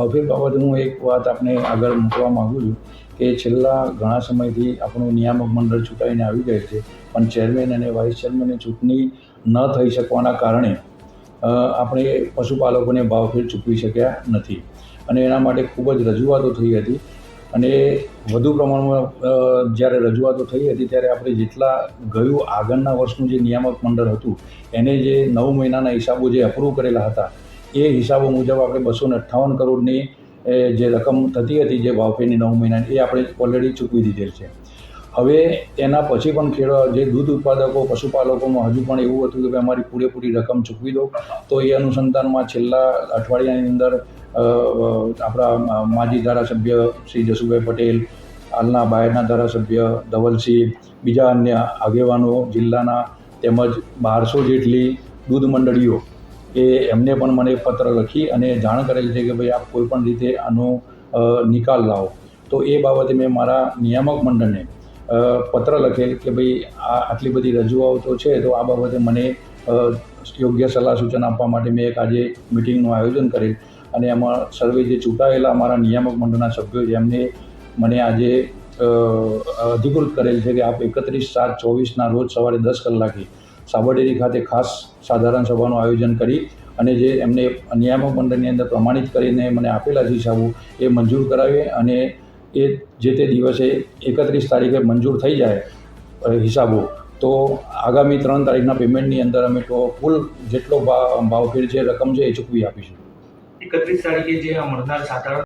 ભાવફેર બાબતે હું એક વાત આપને આગળ મૂકવા માગું છું કે છેલ્લા ઘણા સમયથી આપણું નિયામક મંડળ ચૂંટાઈને આવી ગયું છે, પણ ચેરમેન અને વાઇસ ચેરમેનની ચૂંટણી ન થઈ શકવાના કારણે આપણે પશુપાલકોને ભાવફેર ચૂકવી શક્યા નથી. અને એના માટે ખૂબ જ રજૂઆતો થઈ હતી. અને વધુ પ્રમાણમાં જ્યારે રજૂઆતો થઈ હતી, ત્યારે આપણે જેટલા ગયું આગળના વર્ષનું જે નિયામક મંડળ હતું, એને જે નવ મહિનાના હિસાબો જે અપ્રૂવ કરેલા હતા એ હિસાબો મુજબ આપણે બસો ને અઠ્ઠાવન કરોડની જે રકમ થતી હતી જે ભાવફેરની નવ મહિનાની, એ આપણે ઓલરેડી ચૂકવી દીધેલ છે. હવે એના પછી પણ ખેડૂત જે દૂધ ઉત્પાદકો, પશુપાલકોમાં હજુ પણ એવું હતું કે ભાઈ અમારી પૂરેપૂરી રકમ ચૂકવી દો. તો એ અનુસંધાનમાં છેલ્લા અઠવાડિયાની અંદર આપણા માજી ધારાસભ્ય શ્રી જસુભાઈ પટેલ, હાલના બાયડના ધારાસભ્ય ધવલસિંહ, બીજા અન્ય આગેવાનો, જિલ્લાના તેમજ બારસો જેટલી દૂધ મંડળીઓ એ એમને પણ મને પત્ર લખી અને જાણ કરેલ છે કે ભાઈ આપ કોઈ પણ રીતે આનો નિકાલ લાવો. તો એ બાબતે મેં મારા નિયામક મંડળને પત્ર લખેલ કે ભાઈ આ આટલી બધી રજૂઆતો છે તો આ બાબતે મને યોગ્ય સલાહ સૂચન આપવા માટે મેં એક આજે મિટિંગનું આયોજન કરેલ. અને એમાં સર્વે જે ચૂંટાયેલા અમારા નિયામક મંડળના સભ્યો છે, એમને મને આજે અધિકૃત કરેલ છે કે આપ એકત્રીસ સાત ચોવીસના રોજ સવારે દસ કલાકે સાબરડેરી ખાતે ખાસ સાધારણ સભાનું આયોજન કરી અને જે એમને નિયામક મંડળની અંદર પ્રમાણિત કરીને મને આપેલા હિસાબો એ મંજૂર કરાવે અને એ જે તે દિવસે એકત્રીસ તારીખે મંજૂર થઈ જાય હિસાબો, તો આગામી ત્રણ તારીખના પેમેન્ટની અંદર અમે તો ફૂલ જેટલો ભાવ ભાવફેર છે રકમ છે એ ચૂકવી આપીશું. એકત્રીસ તારીખે જે મળનાર સાધારણ